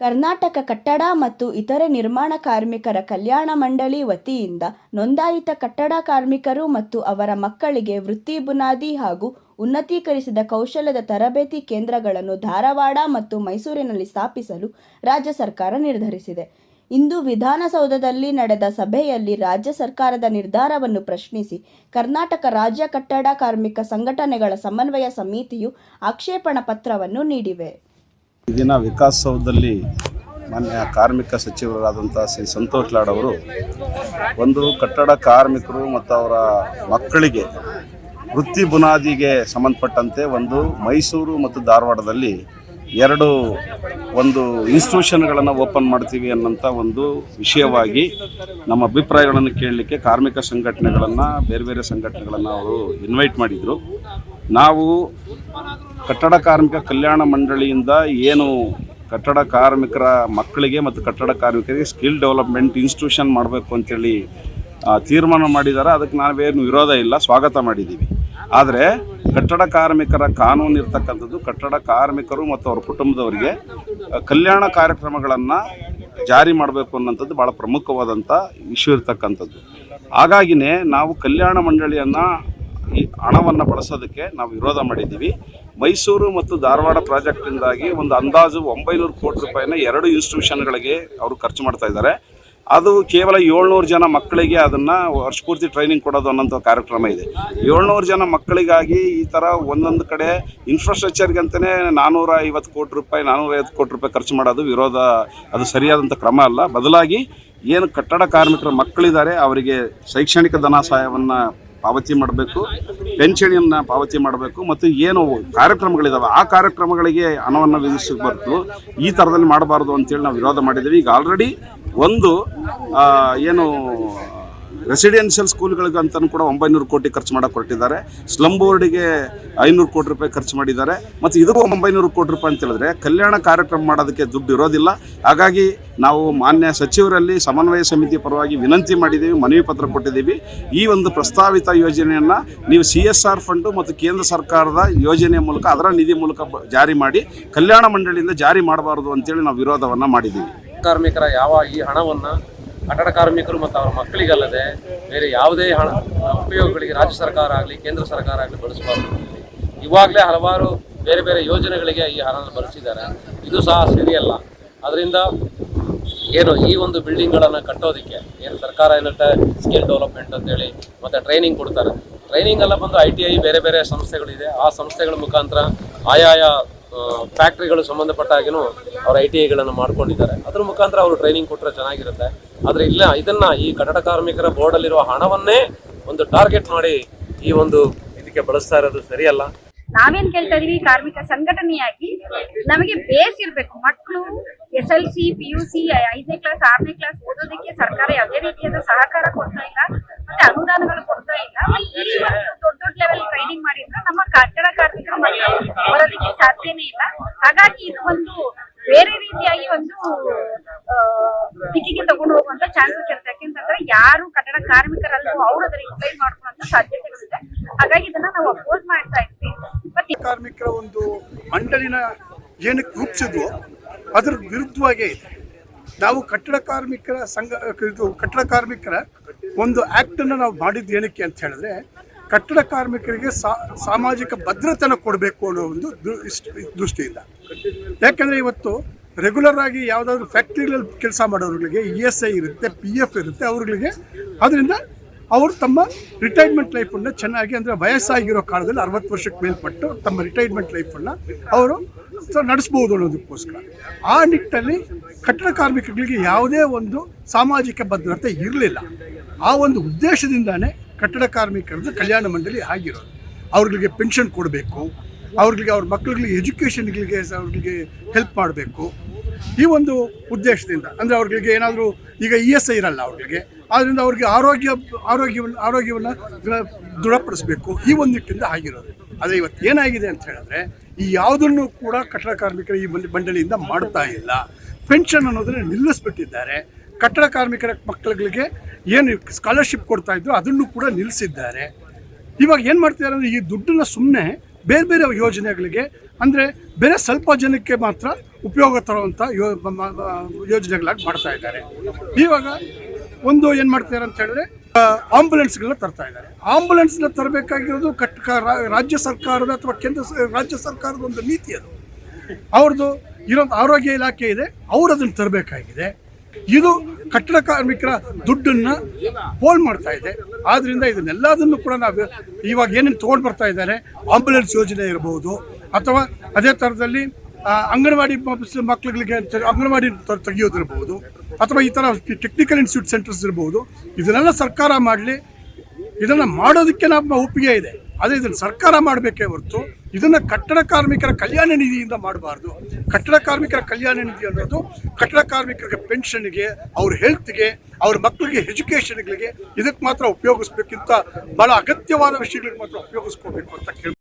ಕರ್ನಾಟಕ ಕಟ್ಟಡ ಮತ್ತು ಇತರೆ ನಿರ್ಮಾಣ ಕಾರ್ಮಿಕರ ಕಲ್ಯಾಣ ಮಂಡಳಿ ವತಿಯಿಂದ ನೋಂದಾಯಿತ ಕಟ್ಟಡ ಕಾರ್ಮಿಕರು ಮತ್ತು ಅವರ ಮಕ್ಕಳಿಗೆ ವೃತ್ತಿ ಬುನಾದಿ ಹಾಗೂ ಉನ್ನತೀಕರಿಸಿದ ಕೌಶಲ್ಯದ ತರಬೇತಿ ಕೇಂದ್ರಗಳನ್ನು ಧಾರವಾಡ ಮತ್ತು ಮೈಸೂರಿನಲ್ಲಿ ಸ್ಥಾಪಿಸಲು ರಾಜ್ಯ ಸರ್ಕಾರ ನಿರ್ಧರಿಸಿದೆ. ಇಂದು ವಿಧಾನಸೌಧದಲ್ಲಿ ನಡೆದ ಸಭೆಯಲ್ಲಿ ರಾಜ್ಯ ಸರ್ಕಾರದ ನಿರ್ಧಾರವನ್ನು ಪ್ರಶ್ನಿಸಿ ಕರ್ನಾಟಕ ರಾಜ್ಯ ಕಟ್ಟಡ ಕಾರ್ಮಿಕ ಸಂಘಟನೆಗಳ ಸಮನ್ವಯ ಸಮಿತಿಯು ಆಕ್ಷೇಪಣಾ ಪತ್ರವನ್ನು ನೀಡಿವೆ. ಈ ದಿನ ವಿಕಾಸಸೌಧದಲ್ಲಿ ಮಾನ್ಯ ಕಾರ್ಮಿಕ ಸಚಿವರಾದಂಥ ಶ್ರೀ ಸಂತೋಷ್ ಲಾಡ್ ಅವರು ಒಂದು ಕಟ್ಟಡ ಕಾರ್ಮಿಕರು ಮತ್ತು ಅವರ ಮಕ್ಕಳಿಗೆ ವೃತ್ತಿ ಬುನಾದಿಗೆ ಸಂಬಂಧಪಟ್ಟಂತೆ ಒಂದು ಮೈಸೂರು ಮತ್ತು ಧಾರವಾಡದಲ್ಲಿ ಎರಡು ಒಂದು ಇನ್ಸ್ಟಿಟ್ಯೂಷನ್ಗಳನ್ನು ಓಪನ್ ಮಾಡ್ತೀವಿ ಅನ್ನೋಂಥ ಒಂದು ವಿಷಯವಾಗಿ ನಮ್ಮ ಅಭಿಪ್ರಾಯಗಳನ್ನು ಕೇಳಲಿಕ್ಕೆ ಕಾರ್ಮಿಕ ಸಂಘಟನೆಗಳನ್ನು, ಬೇರೆ ಬೇರೆ ಸಂಘಟನೆಗಳನ್ನು ಅವರು ಇನ್ವೈಟ್ ಮಾಡಿದರು. ನಾವು ಕಟ್ಟಡ ಕಾರ್ಮಿಕ ಕಲ್ಯಾಣ ಮಂಡಳಿಯಿಂದ ಏನು ಕಟ್ಟಡ ಕಾರ್ಮಿಕರ ಮಕ್ಕಳಿಗೆ ಮತ್ತು ಕಟ್ಟಡ ಕಾರ್ಮಿಕರಿಗೆ ಸ್ಕಿಲ್ ಡೆವಲಪ್ಮೆಂಟ್ ಇನ್ಸ್ಟಿಟ್ಯೂಷನ್ ಮಾಡಬೇಕು ಅಂತೇಳಿ ತೀರ್ಮಾನ ಮಾಡಿದ್ದಾರೆ ಅದಕ್ಕೆ ನಾವೇನು ವಿರೋಧ ಇಲ್ಲ, ಸ್ವಾಗತ ಮಾಡಿದ್ದೀವಿ ಆದರೆ ಕಟ್ಟಡ ಕಾರ್ಮಿಕರ ಕಾನೂನು ಇರ್ತಕ್ಕಂಥದ್ದು ಕಟ್ಟಡ ಕಾರ್ಮಿಕರು ಮತ್ತು ಅವರ ಕುಟುಂಬದವರಿಗೆ ಕಲ್ಯಾಣ ಕಾರ್ಯಕ್ರಮಗಳನ್ನು ಜಾರಿ ಮಾಡಬೇಕು ಅನ್ನೋಂಥದ್ದು ಭಾಳ ಪ್ರಮುಖವಾದಂಥ ಇಶ್ಯೂ ಇರ್ತಕ್ಕಂಥದ್ದು. ಹಾಗಾಗಿನೇ ನಾವು ಕಲ್ಯಾಣ ಮಂಡಳಿಯನ್ನು ಈ ಹಣವನ್ನು ಬಳಸೋದಕ್ಕೆ ನಾವು ವಿರೋಧ ಮಾಡಿದ್ದೀವಿ. ಮೈಸೂರು ಮತ್ತು ಧಾರವಾಡ ಪ್ರಾಜೆಕ್ಟಿಂದಾಗಿ ಒಂದು ಅಂದಾಜು ಒಂಬೈನೂರು ಕೋಟಿ ರೂಪಾಯಿನ ಎರಡು ಇನ್ಸ್ಟಿಟ್ಯೂಷನ್ಗಳಿಗೆ ಅವರು ಖರ್ಚು ಮಾಡ್ತಾ ಇದ್ದಾರೆ. ಅದು ಕೇವಲ ಏಳ್ನೂರು ಜನ ಮಕ್ಕಳಿಗೆ ಅದನ್ನು ವರ್ಷಪೂರ್ತಿ ಟ್ರೈನಿಂಗ್ ಕೊಡೋದು ಅನ್ನೋಂಥ ಕಾರ್ಯಕ್ರಮ ಇದೆ. ಏಳ್ನೂರು ಜನ ಮಕ್ಕಳಿಗಾಗಿ ಈ ಥರ ಒಂದೊಂದು ಕಡೆ ಇನ್ಫ್ರಾಸ್ಟ್ರಕ್ಚರ್ಗೆ ಅಂತಲೇ ನಾನ್ನೂರ ಐವತ್ತು ಕೋಟಿ ರೂಪಾಯಿ ನಾನ್ನೂರೈವತ್ತು ಕೋಟಿ ರೂಪಾಯಿ ಖರ್ಚು ಮಾಡೋದು ವಿರೋಧ, ಅದು ಸರಿಯಾದಂಥ ಕ್ರಮ ಅಲ್ಲ. ಬದಲಾಗಿ ಏನು ಕಟ್ಟಡ ಕಾರ್ಮಿಕರ ಮಕ್ಕಳಿದ್ದಾರೆ, ಅವರಿಗೆ ಶೈಕ್ಷಣಿಕ ಧನ ಸಹಾಯವನ್ನು ಪಾವತಿ ಮಾಡಬೇಕು, ಪೆನ್ಷನಿಯನ್ನು ಪಾವತಿ ಮಾಡಬೇಕು ಮತ್ತು ಏನು ಕಾರ್ಯಕ್ರಮಗಳಿದಾವೆ, ಆ ಕಾರ್ಯಕ್ರಮಗಳಿಗೆ ಹಣವನ್ನು ವಿಧಿಸಬಾರ್ದು ಈ ಥರದಲ್ಲಿ ಮಾಡಬಾರ್ದು ಅಂತೇಳಿ ನಾವು ವಿರೋಧ ಮಾಡಿದ್ದೀವಿ. ಈಗ ಆಲ್ರೆಡಿ ಒಂದು ಏನು ರೆಸಿಡೆನ್ಷಿಯಲ್ ಸ್ಕೂಲ್ಗಳಿಗೆ ಅಂತಲೂ ಕೂಡ ಒಂಬೈನೂರು ಕೋಟಿ ಖರ್ಚು ಮಾಡಕ್ಕೆ ಹೊರಟಿದ್ದಾರೆ. ಸ್ಲಮ್ ಬೋರ್ಡಿಗೆ ಐನೂರು ಕೋಟಿ ರೂಪಾಯಿ ಖರ್ಚು ಮಾಡಿದ್ದಾರೆ. ಮತ್ತು ಇದಕ್ಕೂ ಒಂಬೈನೂರು ಕೋಟಿ ರೂಪಾಯಿ ಅಂತ ಹೇಳಿದ್ರೆ ಕಲ್ಯಾಣ ಕಾರ್ಯಕ್ರಮ ಮಾಡೋದಕ್ಕೆ ದುಡ್ಡು ಇರೋದಿಲ್ಲ. ಹಾಗಾಗಿ ನಾವು ಮಾನ್ಯ ಸಚಿವರಲ್ಲಿ ಸಮನ್ವಯ ಸಮಿತಿ ಪರವಾಗಿ ವಿನಂತಿ ಮಾಡಿದ್ದೀವಿ, ಮನವಿ ಪತ್ರ ಕೊಟ್ಟಿದ್ದೀವಿ. ಈ ಒಂದು ಪ್ರಸ್ತಾವಿತ ಯೋಜನೆಯನ್ನು ನೀವು ಸಿ ಎಸ್ ಆರ್ ಫಂಡು ಮತ್ತು ಕೇಂದ್ರ ಸರ್ಕಾರದ ಯೋಜನೆಯ ಮೂಲಕ, ಅದರ ನಿಧಿ ಮೂಲಕ ಜಾರಿ ಮಾಡಿ, ಕಲ್ಯಾಣ ಮಂಡಳಿಯಿಂದ ಜಾರಿ ಮಾಡಬಾರದು ಅಂತೇಳಿ ನಾವು ವಿರೋಧವನ್ನು ಮಾಡಿದ್ದೀವಿ. ಕಾರ್ಮಿಕರ ಯಾವ ಈ ಹಣವನ್ನು ಕಟ್ಟಡ ಕಾರ್ಮಿಕರು ಮತ್ತು ಅವರ ಮಕ್ಕಳಿಗಲ್ಲದೆ ಬೇರೆ ಯಾವುದೇ ಹಣ ಉಪಯೋಗಗಳಿಗೆ ರಾಜ್ಯ ಸರ್ಕಾರ ಆಗಲಿ, ಕೇಂದ್ರ ಸರ್ಕಾರ ಆಗಲಿ ಬಳಸಬಾರ್ದು. ಇವಾಗಲೇ ಹಲವಾರು ಬೇರೆ ಬೇರೆ ಯೋಜನೆಗಳಿಗೆ ಈ ಹಣವನ್ನು ಬಳಸಿದ್ದಾರೆ. ಇದು ಸಹ ಸರಿಯಲ್ಲ. ಅದರಿಂದ ಏನು ಈ ಒಂದು ಬಿಲ್ಡಿಂಗ್ಗಳನ್ನು ಕಟ್ಟೋದಕ್ಕೆ ಏನು ಸರ್ಕಾರ ಏನಂತೆ ಸ್ಕಿಲ್ ಡೆವಲಪ್ಮೆಂಟ್ ಅಂತೇಳಿ ಮತ್ತು ಟ್ರೈನಿಂಗ್ ಕೊಡ್ತಾರೆ. ಟ್ರೈನಿಂಗ್ ಎಲ್ಲ ಬಂದು ಐ ಟಿ ಐ ಬೇರೆ ಬೇರೆ ಸಂಸ್ಥೆಗಳಿದೆ. ಆ ಸಂಸ್ಥೆಗಳ ಮುಖಾಂತರ ಆಯಾಯ ಫ್ಯಾಕ್ಟ್ರಿಗಳು ಸಂಬಂಧಪಟ್ಟ ಹಾಗೆನೂ ಅವ್ರ ಐ ಟಿ ಐಗಳನ್ನು ಮಾಡ್ಕೊಂಡಿದ್ದಾರೆ. ಅದ್ರ ಮುಖಾಂತರ ಅವರು ಟ್ರೈನಿಂಗ್ ಕೊಟ್ಟರೆ ಚೆನ್ನಾಗಿರುತ್ತೆ. ಆದರೆ ಇಲ್ಲ, ಇದನ್ನ ಈ ಕಟ್ಟಡ ಕಾರ್ಮಿಕರ ಬೋರ್ಡಲ್ಲಿರುವ ಹಣವನ್ನೇ ಒಂದು ಟಾರ್ಗೆಟ್ ಮಾಡಿ ಈ ಒಂದು ಇದಕ್ಕೆ ಬಳಸ್ತಾ ಇರೋದು ಸರಿಯಲ್ಲ? ನಾವೇನ್ ಕೇಳ್ತಾ ಇದೀವಿ, ಕಾರ್ಮಿಕ ಸಂಘಟನೆಯಾಗಿ ನಮಗೆ ಬೇಸ್ ಇರಬೇಕು. ಮಕ್ಕಳು S L C, P U C, ಐದನೇ ಕ್ಲಾಸ್ ಆರನೇ ಕ್ಲಾಸ್ ಓದೋದಕ್ಕೆ ಸರ್ಕಾರ ಯಾವುದೇ ರೀತಿಯಾದ ಸಹಕಾರ ಕೊಡ್ತಾ ಇಲ್ಲ, ಮತ್ತೆ ಅನುದಾನಗಳು ಕೊಡ್ತಾ ಇಲ್ಲ. ದೊಡ್ಡ ದೊಡ್ಡ ಲೆವೆಲ್ ಟ್ರೈನಿಂಗ್ ಮಾಡಿದ್ರೆ ನಮ್ಮ ಕಟ್ಟಡ ಕಾರ್ಮಿಕರು ಮಕ್ಕಳು ಬರೋದಕ್ಕೆ ಸಾಧ್ಯನೇ ಇಲ್ಲ. ಹಾಗಾಗಿ ಇದು ಒಂದು ಬೇರೆ ರೀತಿಯಾಗಿ ಒಂದು ದಿಕ್ಕಿಗೆ ತಗೊಂಡು ಹೋಗುವಂತ ಚಾನ್ಸಸ್ ಇರುತ್ತೆ. ಯಾಕೆಂತಂದ್ರೆ ಯಾರು ಕಟ್ಟಡ ಕಾರ್ಮಿಕರಲ್ಲೂ ಅವರು ಅದನ್ನ ಇಂಪ್ಲೈ ಮಾಡ್ಕೊಳ್ಳುವಂತ ಸಾಧ್ಯತೆಗಳಿದೆ ಹಾಗಾಗಿ ಇದನ್ನ ನಾವು ಅಪೋಸ್ ಮಾಡ್ತಾ ಇದ್ವಿ. ಮತ್ತೆ ಕಾರ್ಮಿಕರ ಒಂದು ಮಂಡಳಿನ ಏನಕ್ಕೆ ರೂಪಿಸಿದ್ವು ಅದ್ರ ವಿರುದ್ಧವಾಗೇ ಇದೆ. ನಾವು ಕಟ್ಟಡ ಕಾರ್ಮಿಕರ ಸಂಘ, ಇದು ಕಟ್ಟಡ ಕಾರ್ಮಿಕರ ಒಂದು ಆ್ಯಕ್ಟನ್ನು ನಾವು ಮಾಡಿದ್ದು ಏನಕ್ಕೆ ಅಂತ ಹೇಳಿದ್ರೆ ಕಟ್ಟಡ ಕಾರ್ಮಿಕರಿಗೆ ಸಾಮಾಜಿಕ ಭದ್ರತೆನ ಕೊಡಬೇಕು ಅನ್ನೋ ಒಂದು ದೃಷ್ಟಿಯಿಂದ. ಯಾಕಂದರೆ ಇವತ್ತು ರೆಗ್ಯುಲರ್ ಆಗಿ ಯಾವುದಾದ್ರೂ ಫ್ಯಾಕ್ಟ್ರಿಗಳಲ್ಲಿ ಕೆಲಸ ಮಾಡೋರುಗಳಿಗೆ ಇ ಎಸ್ ಐ ಇರುತ್ತೆ ಪಿ ಎಫ್ ಇರುತ್ತೆ, ಅವ್ರಗಳಿಗೆ ಅದರಿಂದ ಅವರು ತಮ್ಮ ರಿಟೈರ್ಮೆಂಟ್ ಲೈಫನ್ನು ಚೆನ್ನಾಗಿ ಅಂದರೆ ವಯಸ್ಸಾಗಿರೋ ಕಾಲದಲ್ಲಿ ಅರವತ್ತು ವರ್ಷಕ್ಕೆ ಮೇಲ್ಪಟ್ಟು ತಮ್ಮ ರಿಟೈರ್ಮೆಂಟ್ ಲೈಫನ್ನು ಅವರು ನಡೆಸ್ಬೋದು ಅನ್ನೋದಕ್ಕೋಸ್ಕರ. ಆ ನಿಟ್ಟಲ್ಲಿ ಕಟ್ಟಡ ಕಾರ್ಮಿಕರಿಗೆ ಯಾವುದೇ ಒಂದು ಸಾಮಾಜಿಕ ಭದ್ರತೆ ಇರಲಿಲ್ಲ. ಆ ಒಂದು ಉದ್ದೇಶದಿಂದಾನೇ ಕಟ್ಟಡ ಕಾರ್ಮಿಕರದ್ದು ಕಲ್ಯಾಣ ಮಂಡಳಿ ಆಗಿರೋದು. ಅವ್ರಿಗೆ ಪೆನ್ಷನ್ ಕೊಡಬೇಕು. ಅವ್ರಿಗೆ ಅವ್ರ ಮಕ್ಕಳಿಗೆ ಎಜುಕೇಷನ್ಗಳಿಗೆ ಅವ್ರಿಗೆ ಹೆಲ್ಪ್ ಮಾಡಬೇಕು. ಈ ಒಂದು ಉದ್ದೇಶದಿಂದ ಅಂದರೆ ಅವ್ರಿಗೆ ಏನಾದರೂ ಈಗ ಇ ಎಸ್ ಐ ಇರಲ್ಲ ಅವ್ರಿಗೆ. ಆದ್ದರಿಂದ ಅವ್ರಿಗೆ ಆರೋಗ್ಯ, ಆರೋಗ್ಯವನ್ನು ಆರೋಗ್ಯವನ್ನು ದೃಢ- ದೃಢಪಡಿಸಬೇಕು. ಈ ಒಂದು ನಿಟ್ಟಿಂದ ಆಗಿರೋದು. ಅದೇ ಇವತ್ತು ಏನಾಗಿದೆ ಅಂತ ಹೇಳಿದ್ರೆ, ಈ ಯಾವುದನ್ನು ಕೂಡ ಕಟ್ಟಡ ಕಾರ್ಮಿಕರು ಈ ಮಂಡಳಿಯಿಂದ ಮಾಡ್ತಾ ಇಲ್ಲ. ಪೆನ್ಷನ್ ಅನ್ನೋದನ್ನು ನಿಲ್ಲಿಸ್ಬಿಟ್ಟಿದ್ದಾರೆ. ಕಟ್ಟಡ ಕಾರ್ಮಿಕರ ಮಕ್ಕಳುಗಳಿಗೆ ಏನು ಸ್ಕಾಲರ್ಶಿಪ್ ಕೊಡ್ತಾ ಇದ್ರು ಅದನ್ನು ಕೂಡ ನಿಲ್ಲಿಸಿದ್ದಾರೆ. ಇವಾಗ ಏನು ಮಾಡ್ತಿದ್ದಾರೆ ಅಂದರೆ ಈ ದುಡ್ಡನ್ನ ಸುಮ್ಮನೆ ಬೇರೆ ಬೇರೆ ಯೋಜನೆಗಳಿಗೆ ಅಂದರೆ ಬೇರೆ ಸ್ವಲ್ಪ ಜನಕ್ಕೆ ಮಾತ್ರ ಉಪಯೋಗ ತರುವಂಥ ಯೋ ಯೋಜನೆಗಳಾಗಿ ಮಾಡ್ತಾ ಇದ್ದಾರೆ. ಇವಾಗ ಒಂದು ಏನು ಮಾಡ್ತಿದ್ದಾರೆ ಅಂತ ಹೇಳಿದ್ರೆ ಆಂಬುಲೆನ್ಸ್ಗಳನ್ನ ತರ್ತಾ ಇದ್ದಾರೆ. ಆಂಬುಲೆನ್ಸ್ನ ತರಬೇಕಾಗಿರೋದು ಕಟ್ ರಾಜ್ಯ ಸರ್ಕಾರದ ಅಥವಾ ಕೇಂದ್ರ ರಾಜ್ಯ ಸರ್ಕಾರದ ಒಂದು ನೀತಿ ಅದು. ಅವ್ರದ್ದು ಇರೋ ಆರೋಗ್ಯ ಇಲಾಖೆ ಇದೆ, ಅವ್ರು ಅದನ್ನು ತರಬೇಕಾಗಿದೆ. ಇದು ಕಟ್ಟಡ ಕಾರ್ಮಿಕರ ದುಡ್ಡನ್ನು ಪೋಲ್ ಮಾಡ್ತಾ ಇದೆ. ಆದ್ದರಿಂದ ಇದನ್ನೆಲ್ಲದನ್ನು ಕೂಡ ನಾವು ಇವಾಗ ಏನೇನು ತೊಗೊಂಡು ಬರ್ತಾ ಇದ್ದಾರೆ ಆಂಬ್ಯುಲೆನ್ಸ್ ಯೋಜನೆ ಇರಬಹುದು ಅಥವಾ ಅದೇ ಥರದಲ್ಲಿ ಅಂಗನವಾಡಿ ಮಕ್ಕಳುಗಳಿಗೆ ಅಂಗನವಾಡಿ ತೆಗೆಯೋದಿರ್ಬೋದು, ಅಥವಾ ಈ ಥರ ಟೆಕ್ನಿಕಲ್ ಇನ್ಸ್ಟಿಟ್ಯೂಟ್ ಸೆಂಟರ್ಸ್ ಇರ್ಬೋದು, ಇದನ್ನೆಲ್ಲ ಸರ್ಕಾರ ಮಾಡಲಿ. ಇದನ್ನು ಮಾಡೋದಕ್ಕೆ ನಮ್ಮ ಒಪ್ಪಿಗೆ ಇದೆ. ಆದರೆ ಇದನ್ನು ಸರ್ಕಾರ ಮಾಡಬೇಕೇ ಹೊರತು ಇದನ್ನು ಕಟ್ಟಡ ಕಾರ್ಮಿಕರ ಕಲ್ಯಾಣ ನಿಧಿಯಿಂದ ಮಾಡಬಾರ್ದು. ಕಟ್ಟಡ ಕಾರ್ಮಿಕರ ಕಲ್ಯಾಣ ನಿಧಿ ಅನ್ನೋದು ಕಟ್ಟಡ ಕಾರ್ಮಿಕರಿಗೆ ಪೆನ್ಷನ್ಗೆ, ಅವ್ರ ಹೆಲ್ತ್ಗೆ, ಅವ್ರ ಮಕ್ಕಳಿಗೆ ಎಜುಕೇಷನ್ಗಳಿಗೆ ಇದಕ್ಕೆ ಮಾತ್ರ ಉಪಯೋಗಿಸ್ಬೇಕಿಂತ ಭಾಳ ಅಗತ್ಯವಾದ ವಿಷಯಗಳಿಗೆ ಮಾತ್ರ ಉಪಯೋಗಿಸ್ಕೋಬೇಕು ಅಂತ ಕೇಳ್ಬೋದು